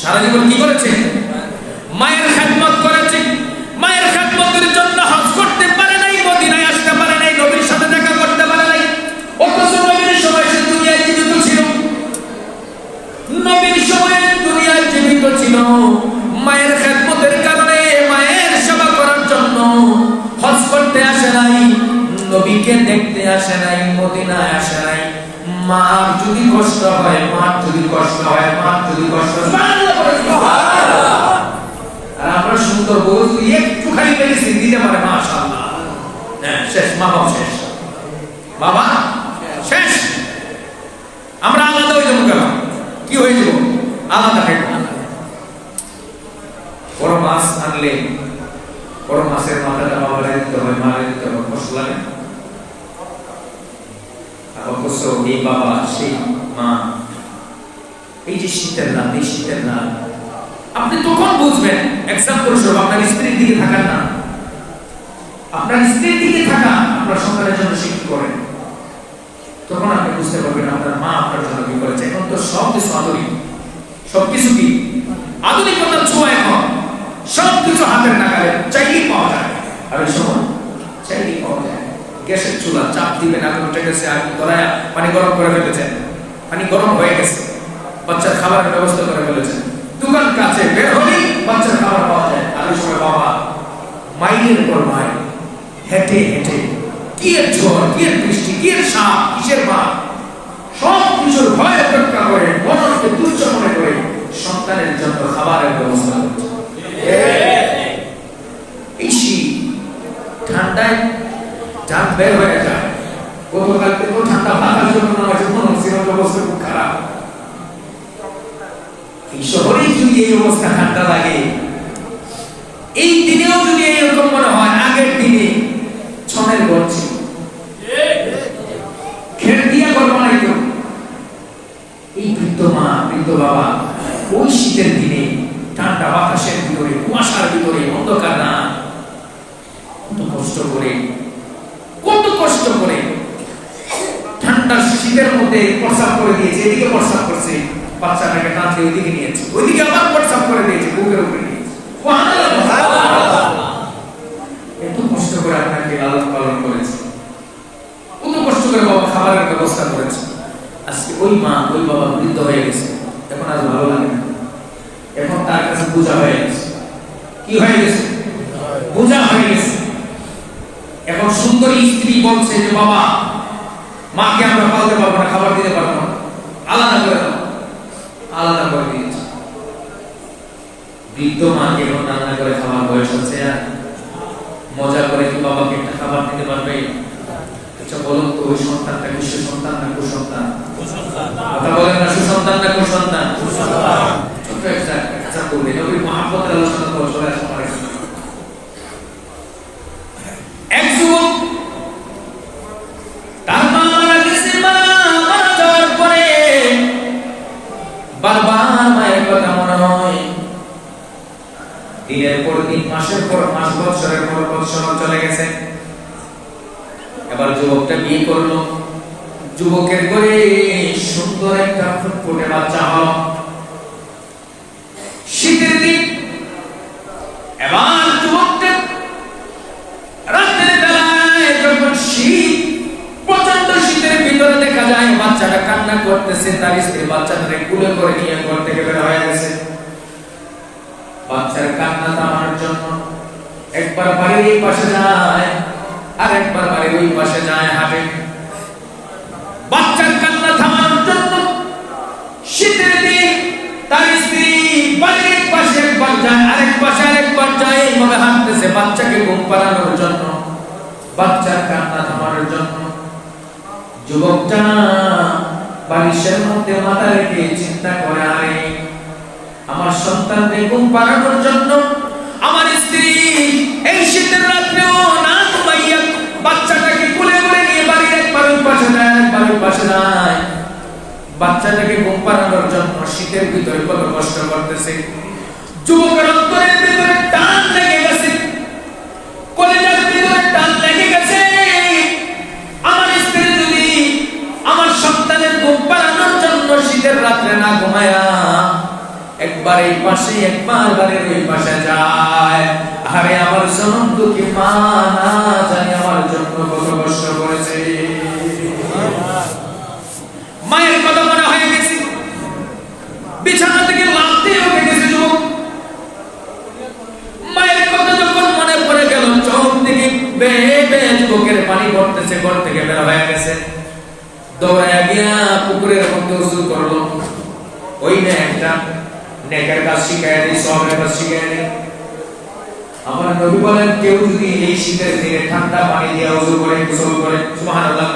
সারা জীবন কি করেছে? মায়ের খেদমত করেছে। মায়ের খেদমতের জন্য হজ করতে পারে নাই, মদিনায় আসতে পারে নাই, নবীর সাথে দেখা করতে পারে নাই। নবীর সময় সে দুনিয়ায় জীবিত ছিল। নবীর দুনিয়ায় জীবিত ছিল। মায়ের খেদমতের কারণে মায়ের সেবা করার জন্য হজ করতে আসে নাই, নবীকে দেখতে আসে নাই, মদিনায় আসে নাই। মার যদি কষ্ট হয়, মার যদি কষ্ট হয়, মার যদি কষ্ট হয় সুবহানাল্লাহ বলে, সুবহানাল্লাহ। আর আমরা সুন্দর বউ যদি একটুখানি মেডিসিন দিতে পারে, মাশাআল্লাহ। হ্যাঁ শেষ মা বাবা শেষ। বাবা, শেষ। আমরা আলাদা হয়ে যাব কেন? কি হয়ে আলাদা হয়ে বড় মাছ আনলে, বড় মাছের মাথাটা বাবা দিতে হবে মা দিতে কষ্ট লাগে? না? এই বাবা, সেই মা, এই যে শীতের রাত, এই শীতের রাত আপনি তখন বুঝবেন এক্সাম্পল স্বরূপ, আপনার স্ত্রীর দিকে থাকার না। আপনার স্ত্রীর দিকে থাকা, আপনার সন্তানের জন্য কি করেন তখন আপনি বুঝতে পারবেন আপনার মা আপনার জন্য কি করেছে। এখন তো সব কিছু আধুনিক। সব কিছু কি? আধুনিকতার ছোঁয়া এখন। সব কিছু হাতের নাগালে, চাইলেই পাওয়া যায়। আর এই সময় চাইলেই পাওয়া যায়। গ্যাসের চুলা, চাপ দিবেন উঠে গেছে আগুন ধরায় পানি গরম করে ফেলেছেন পানি গরম হয়ে গেছে। বাচ্চার খাবারের ব্যবস্থা করে ফেলেছেন দোকান কাছে বের হলেই বাচ্চার খাবার পাওয়া যায়। ওই সময় বাবা মাইলের পর মাইল হেঁটে হেঁটে, কি এর ঝড়, কি এর বৃষ্টি, কি এর সাপ, কিসের মা সব কিছুর ভয় অপেক্ষা করে মনকে তুচ্ছ মনে করে সন্তানের জন্য খাবারের ব্যবস্থা করছে। ঠান্ডায় যান বের হয়ে যায়। গতকাল থেকে ঠান্ডা ভাতার জন্য আমার হচ্ছিল অবস্থা খুব খারাপ। শহরে যদি এই অবস্থা ঠান্ডা লাগে এই দিনেও যদি এইরকম মনে হয় আগের দিনে ছনের ঘর ছিল খের দিয়া ঘর বানাইতো এই বৃদ্ধ মা বৃদ্ধ বাবা ওই শীতের দিনে ঠান্ডা বাতাসের ভিতরে কুয়াশার ভিতরে অন্ধকার না কত কষ্ট করে কত কষ্ট করে ঠান্ডা শীতের মধ্যে প্রসাব করে দিয়েছে এদিকে প্রসাব করছে বাচ্চাটাকে টানতে ওইদিকে নিয়েছে ওইদিকে আবার প্রসাব করে দিয়েছে বুকের উপরে নিয়েছে এত কষ্ট করে আপনাকে লালন পালন করেছে কত কষ্ট করে বাবা খাবারের ব্যবস্থা করেছে আজকে ওই মা, ওই বাবা বৃদ্ধ হয়ে গেছে। এখন আর ভালো লাগে না। এখন তার কাছে বোঝা হয়ে গেছে। কি হয়ে গেছে? বোঝা হয়ে গেছে। এখন সুন্দরী স্ত্রী বলছে যে, বাবা, মাকে আমরা পালতে পারব না, খাবার দিতে পারব না। আলাদা করে দাও। আলাদা করে দিয়েছে। বৃদ্ধ মাকে এখন রান্না করে খাওয়ার বয়স হচ্ছে আর মজা করে কি বাবাকে একটা খাবার দিতে পারবে? ওই সন্তানটা কি সুসন্তান না কুসন্তান? কথা বলেন না সুসন্তান না কুসন্তান? ছোট্ট একটা একটা বলবে নবীর মহাব্বতের আলোচনা তো চলে আসতে পারে এক যুবক তার মা মারা গেছে মা মারা যাওয়ার পরে বারবার মায়ের কথা মনে হয়। দিনের পর দিন মাসের পর মাস বছরের পর বছর চলে গেছে। যুবকটা বিয়ে করল। যুবকের করে সুন্দর একটা ফুটফুটে বাচ্চা হলো। শীতের দিন, এবার যুবকটা বেলায় যখন শীত প্রচণ্ড শীতের ভিতরে দেখা যায়, বাচ্চাটা কান্না করতেছে, তার স্ত্রী বাচ্চাটাকে কুলে করে নিয়ে ঘর থেকে বের হয়ে গেছে। বাচ্চার কান্না থামানোর জন্য একবার বাড়ির পাশে যায়। আর একবার বাড়ির ওই পাশে যায় হাঁটে। বাচ্চার কান্না থামানোর জন্য শীতের দিন তার স্ত্রী বাড়ির এক পাশে একবার যায়, আরেক পাশে আরেকবার যায়, এইভাবে হাঁটতেছে বাচ্চাকে ঘুম পাড়ানোর জন্য, বাচ্চার কান্না থামানোর জন্য। যুবকটা বালিশের মধ্যে মাথা রেখে চিন্তা করে, আরে, আমার সন্তানকে ঘুম পাড়ানোর জন্য আমার স্ত্রী এই শীতের রাত্রেও না ঘুমাইয়া বাচ্চাটাকে কোলে করে নিয়ে বাড়ির একবার ওই পাশে যায় একবার ওই পাশে যায় বাচ্চাটাকে ঘুম পাড়ানোর জন্য শীতের ভিতরে কত কষ্ট করতেছে। যুবকের অন্তরের ভিতরে টান লেগে গেছে। কলেজের ভিতরে টান লেগে গেছে। আমার স্ত্রী যদি আমার সন্তানের ঘুম পাড়ানোর জন্য শীতের রাত্রে না ঘুমায়া একবার এই পাশে, একবার বাড়ির ওই পাশে যায়। আরে আমার জনম দুঃখী মা না জানি আমার জন্য কত কষ্ট করেছে। মায়ের কথা মনে হয়ে গেছে। বিছানা থেকে দিয়ে উঠে গেছে যুবক। মায়ের কথা যখন মনে পড়ে গেল, চোখ থেকে বেয়ে বেয়ে যুবকের পানি পড়তেছে, ঘর থেকে বের হয়ে গেছে। দৌড়ায় গিয়া পুকুরের মধ্যে উজু করল। ওই না একটা নেকের কাজ শিখায় দিই সবের কাজ শিখায় দিই আমার নবী বলেন কেউ যদি এই শীতের দিনে ঠান্ডা পানি দিয়ে উজু করে গোসল করে। সুবহানাল্লাহ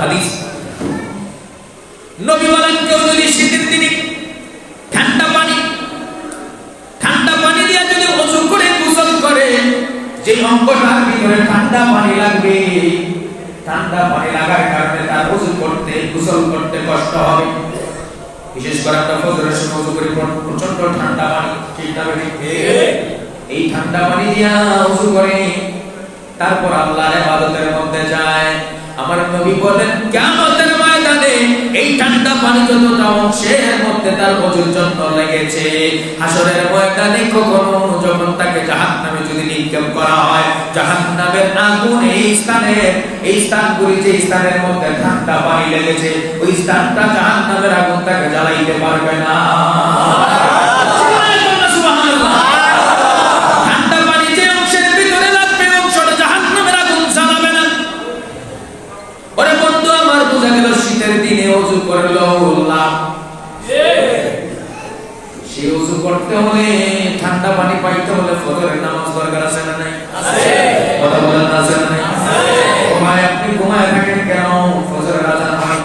হাদিস নবী বলেন কেউ যদি শীতের দিনে ঠান্ডা পানি ঠান্ডা পানি দিয়ে যদি ওযু করে গোসল করে যে অঙ্গটার ভিতরে ঠান্ডা পানি লাগবে ঠান্ডা পানি লাগার কারণে তার ওযু করতে গোসল করতে কষ্ট হবে বিশেষ করে আমরা ফজরের সময় ওযু করি প্রচণ্ড ঠান্ডা পানি ঠিক এই ঠান্ডা পানি দিয়া ওযু করে। তারপর আল্লাহর ইবাদতের মধ্যে যায়। আমার নবী বলেন, কিয়ামতের ময়দানে এই ঠান্ডা পানি যতটা অংশের মধ্যে তার ওযুর জন্য লেগেছে। হাসরের ময়দানে কখনো জাহান্নামের আগুন এই স্থানে, এই স্থানগুলি যে স্থানের মধ্যে ঠান্ডা পানি লেগেছে, ওই স্থানটা জাহান্নামের আগুন তাকে জ্বালাইতে পারবে না। করতে হলে ঠান্ডা পানি পাইতে হলে ফজরের নামাজ দরকার আছে না নাই? কথা বলেন না আছে ঘুমায় আপনি ঘুমায় থাকেন কেন? ফজরের আজান হয়।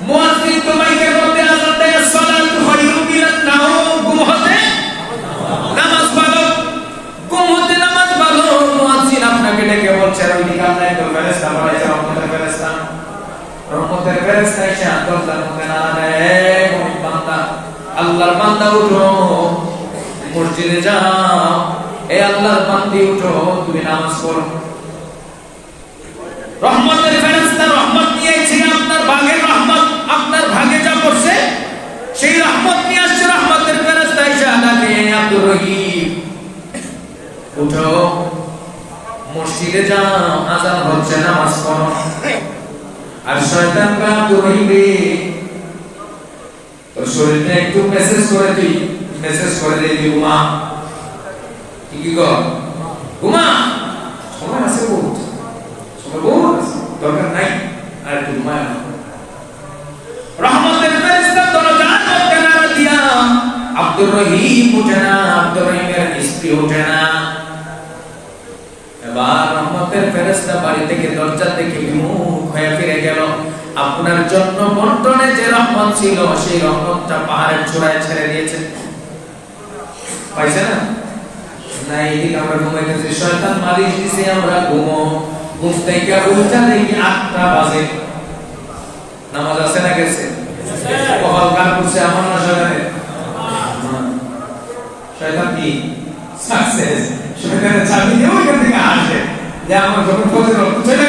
মুয়াজ্জিন তো মাইকের মধ্যে আজান দেয় সালাতু খায়রুম আল্লাহর বান্দা, উঠো। মসজিদে যাও। এ আল্লাহর বান্দি উঠো, তুমি নামাজ পড়ো। রহমতের ফেরেশতা রহমত নিয়ে আপনার ভাগের রহমত আপনার ভাগে যা পড়ছে সেই রহমত নিয়ে আসছে রহমতের ফেরেশতা এসে ডাকে আব্দুর রহিম, উঠো, মসজিদে যাও, আজান হচ্ছে, নামাজ পড়ো। আর শয়তান কা আব্দুর তোর শরীরটা একটু মেসেজ করে তুই মেসেজ করে দে তুই ঘুমা কি কর ঘুমা। সময় আছে বহুত। সময় বহুত দরকার নাই। আর একটু ঘুমায় রহমতের ফেরেশতা দরজার মধ্যে দিয়া, আব্দুর রহিম উঠে না আব্দুর রহিমের স্ত্রী উঠে না এবার রহমতের ফেরেশতা বাড়ি থেকে দরজা থেকে বিমুখ হয়ে ফিরে গেল। আপনার জন্য বন্টনে যে রহমত ছিল, সেই রহমতটা পাহাড়ের চূড়ায় ছেড়ে দিয়েছে পাইছে না? না এদিকে আমরা ঘুমাইতেছি। শয়তান মালিশ দিছে, আমরা ঘুমো। ঘুম থেকে দেখি আটটা বাজে? নামাজ আছে না গেছে? কপাল কার করছে আমার না শয়তান কি? সাকসেস শয়তানের চাবি দিয়ে ওইখান থেকে আসে। যে আমার যখন ফজর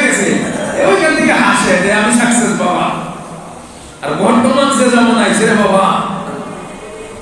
গেছে ওইখান থেকে হাসে যে আমি সাকসেস বাবা আর বর্তমান যে যেমন আইছে রে বাবা।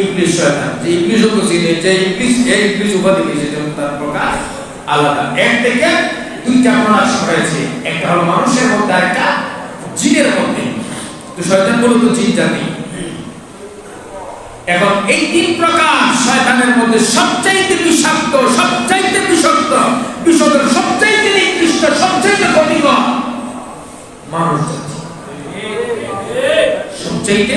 ইবলিশ শয়তান যে ইবলিশ তো জিনে যে ইবলিশ এই ইবলিশ উপাধি পেয়েছে যেমন তার প্রকার আলাদা। এক থেকে দুইটা প্রকাশ হয়েছে একটা হলো মানুষের মধ্যে একটা জিনের মধ্যে। তো শয়তান বলো তো জিন জাতি। এখন এই তিন প্রকার শয়তানের মধ্যে সবচাইতে বিষাক্ত সবচাইতে বিষাক্ত বিষদের সবচাইতে নিকৃষ্ট, সবচাইতে ক্ষতিকর মানুষ সবচাইতে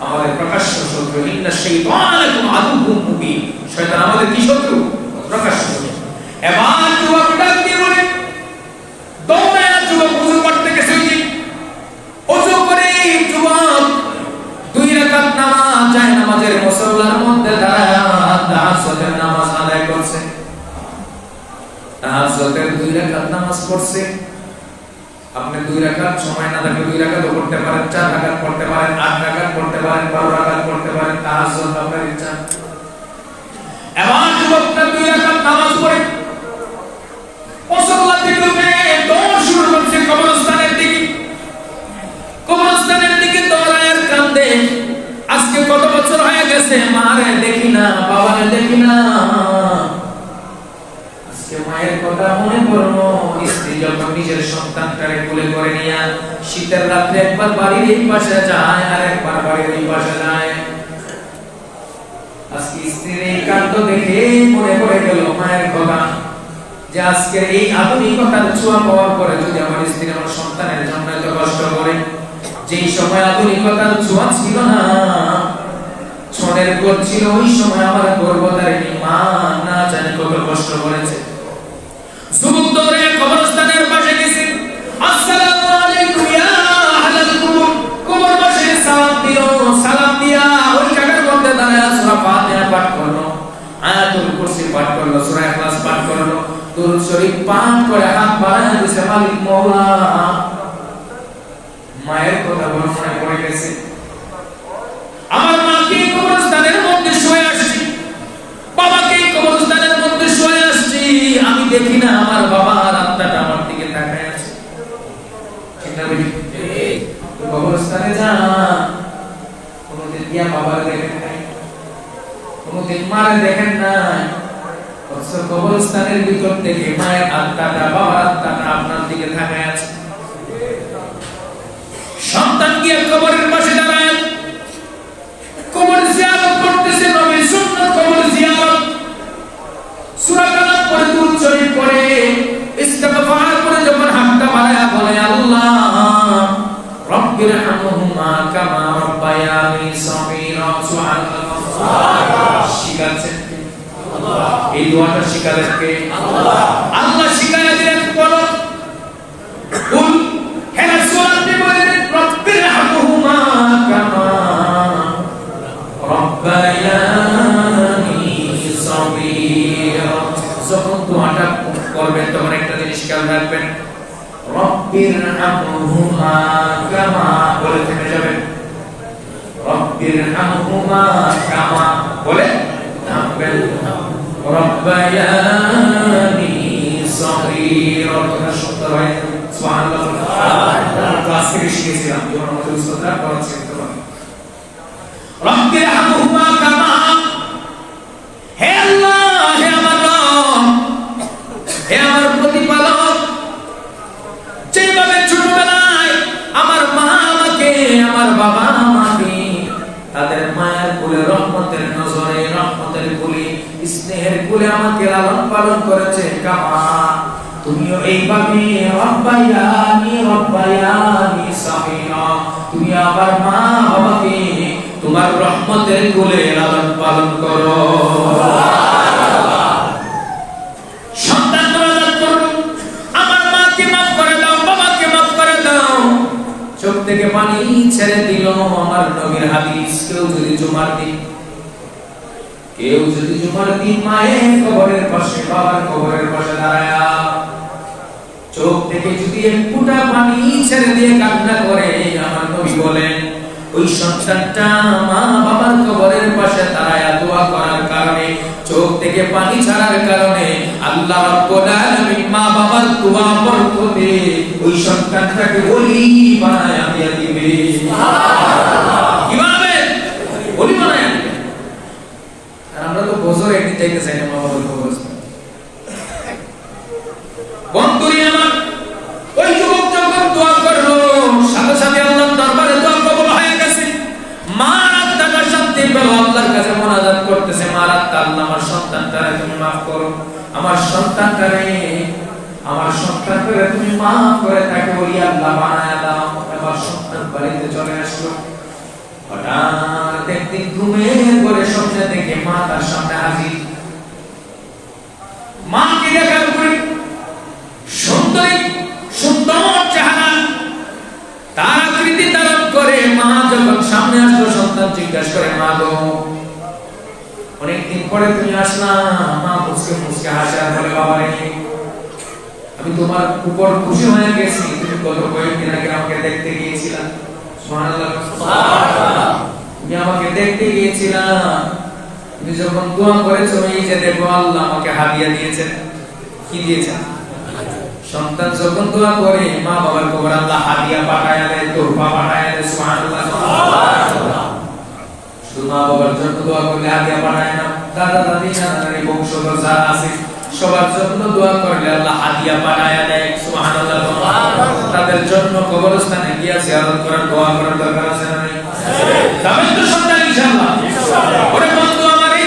আমাদের প্রকাশ্য শত্রু। ইন্না শাইতান মুবিন। শয়তান আমাদের কি শত্রু? প্রকাশ্য শত্রু। এবার যুবক ডাক দিয়ে বলে, দৌড়ে যুবক করে যুবক দুই রাকাত নামাজ যায় নামাজের মুসল্লার মধ্যে দাঁড়ায় নামাজ আদায় করছে। তাহাজ্জুদের দুই রাকাত নামাজ পড়ছে। আপনি দুই রাকাত, সময় না থাকলে দুই রাকাত পড়তে পারেন, চার রাকাত পড়তে পারেন, আট রাকাত পড়তে পারেন, বারো রাকাত পড়তে পারেন, তাহাজ্জুদ আপনার ইচ্ছা। এবার যুবকটা দুই নামাজ পড়ে। দিকে আজকে কত বছর হয়ে গেছে? মারে দেখি না, বাবারে দেখি না। এই পাশে যায় একবার বাড়ির আজকের এই আধুনিকতার ছোঁয়া পাওয়ার পরে যদি আমার স্ত্রী আমার সন্তানের জন্য এত কষ্ট করে, যেই সময় আধুনিকতার ছোঁয়া ছিল না, ছনের পর ছিল ওই সময় আমার গর্ভধারিণী মা না জানে কত কষ্ট করেছে। যুবক দৌড়ে কবরস্থানের পাঠ করল আয়াতুল পাঠ করল সূরা ইখলাস পাঠ করে। হাত বাড়ায় দিছে মালিক মওলা মায়ের কথা বর্ণনা করে গেছে আমার মাকে কবরস্থানের মধ্যে শুয়ে আসছি বাবাকে কবরস্থানের মধ্যে শুয়ে আসছি আমি দেখি না আমার বাবার আত্মাটা আমার দিকে তাকায় আছে চিন্তা করি কবরস্থানে যা কোনদিন গিয়া বাবার দেখেন নাই কোনদিন মারে দেখেন নাই। অথচ কবরস্থানের ভিতর থেকে মায়ের আত্মাটা, বাবার আত্মাটা আপনার দিকে তাকায় আছে। সন্তান গিয়ে কবরের পাশে দাঁড়ায়। কবর জিয়ারত করতেছে নবীর সুন্নাত কবর জিয়ারত। সূরা কালাম পড়ে দুরূদ শরীফ পড়ে, ইস্তিগফার করে যখন হাতটা বাড়ায়া বলে, আল্লাহ রব্বির হামহুমা কামা রব্বায়ানি সগীরা শিখাচ্ছেন এই দোয়াটা শিখালেন কে আল্লাহ শিখায়া দিলেন বলো। কুল হে রাসূল বলেন রব্বির কামা রব্বায়ানি যখন দোয়াটা করবেন, তখন একটা জিনিস খেয়াল রাখবেন, রব্বির হামহুমা কামা বলে থেমে যাবেন। রব্বির হামহুমা কামা বলে রব্বায়ানি সগীরা শব্দ হয়। সুবহানাল্লাহ। ক্লাস থেকে হে আমার রব। হে আমার প্রতিপালক। যেভাবে ছোটবেলায় আমার মা আমাকে, আমার বাবা আমাকে কোলে আমাকে লালন পালন করেছে। কামা, তুমিও এইভাবে সামিরা তুমি আবার মা বাবাকে তোমার রহমতের কোলে লালন পালন করো। আমার থেকে পানি ছেড়ে দিল আমার নবীর হাদিস। কেউ যদি জুমার দিন কেউ যদি জুমার দিন মায়ের কবরের পাশে, বাবার কবরের পাশে দাঁড়ায়া, চোখ থেকে যদি এক ফুটা পানি ছেড়ে দিয়ে কান্না করে আমার নবী বলেন, ওই সন্তানটা মা বাবার কবরের পাশে দাঁড়ায়া দোয়া করার কারণে, চোখ থেকে পানি ছাড়ার কারণে আল্লাহ রাব্বুল আলামিন মা বাবার দোয়া বরকতে ওই সন্তানটাকে ওলি বানায়া দিয়া দিবে কীভাবে ওলি বানায়া দিবে আর আমরা তো একদিন চাই আমার, ওই আল্লাহ আমার সন্তানটারে সন্তান বাড়িতে চলে আসলো। হঠাৎ একদিন ঘুমের করে স্বপ্নে দেখে মা তার সামনে হাজির মাকে দেখার উপরে সুন্দরী সুন্দর চেহারা তার আকৃতি ধারণ করে মা যখন সামনে আসলো সন্তান জিজ্ঞাসা করে, মা গো, অনেকদিন পরে তুমি আসলা। মা মুসকে মুসকে হাসে আর বলে, বাবা আমি তোমার উপর খুশি হয়ে গেছি। তুমি গত কয়েকদিন আগে আমাকে দেখতে গিয়েছিলা। তুমি আমাকে দেখতে গিয়েছিলা। তুমি যখন দোয়া করেছ, এই যে দেখো, আল্লাহ আমাকে হাদিয়া দিয়েছেন কি দিয়েছেন সন্তান যখন দোয়া করে মা বাবার কবর আল্লাহ হাদিয়া পাঠায় দেয় তোহফা পাঠায় দেয় সুবহানাল্লাহ। বাবার দোয়া করলে পাঠায় না, দাদা, দাদি বংশধর যারা আছে, সবার দোয়া করলে আল্লাহ পাঠায় দেয়, সুবহানাল্লাহ তাদের জন্য কবরস্থানে গিয়া জিয়ারত করার, দোয়া করার দরকার আছে না নাই? তো সন্তান, ইনশাআল্লাহ। ওরে বন্ধু, আমার এই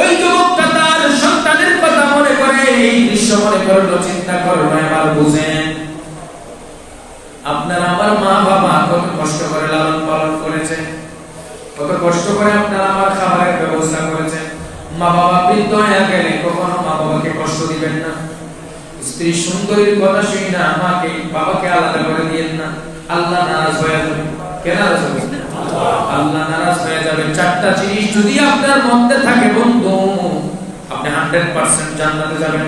ওই যুবকটা তার সন্তানের কথা মনে করে, এই দৃশ্য মনে করল, চিন্তা করল, এবার বুঝেন আপনার আমার মা বাবা কত কষ্ট করে লালন পালন করেছে কত কষ্ট করে আপনার আমার খাবারের ব্যবস্থা করেছে মা বাবা বৃদ্ধ হয়ে গেলে কখনো মা বাবাকে কষ্ট দিবেন না। স্ত্রী সুন্দরীর কথা শুনি না, মাকে, বাবাকে আলাদা করে দিয়েন না। আল্লাহ নারাজ হয়ে যাবে। কে নারাজ হবে? আল্লাহ নারাজ হয়ে যাবে। চারটা জিনিস যদি আপনার মধ্যে থাকে, বন্ধু, আপনি হান্ড্রেড পার্সেন্ট জান্নাতে যাবেন।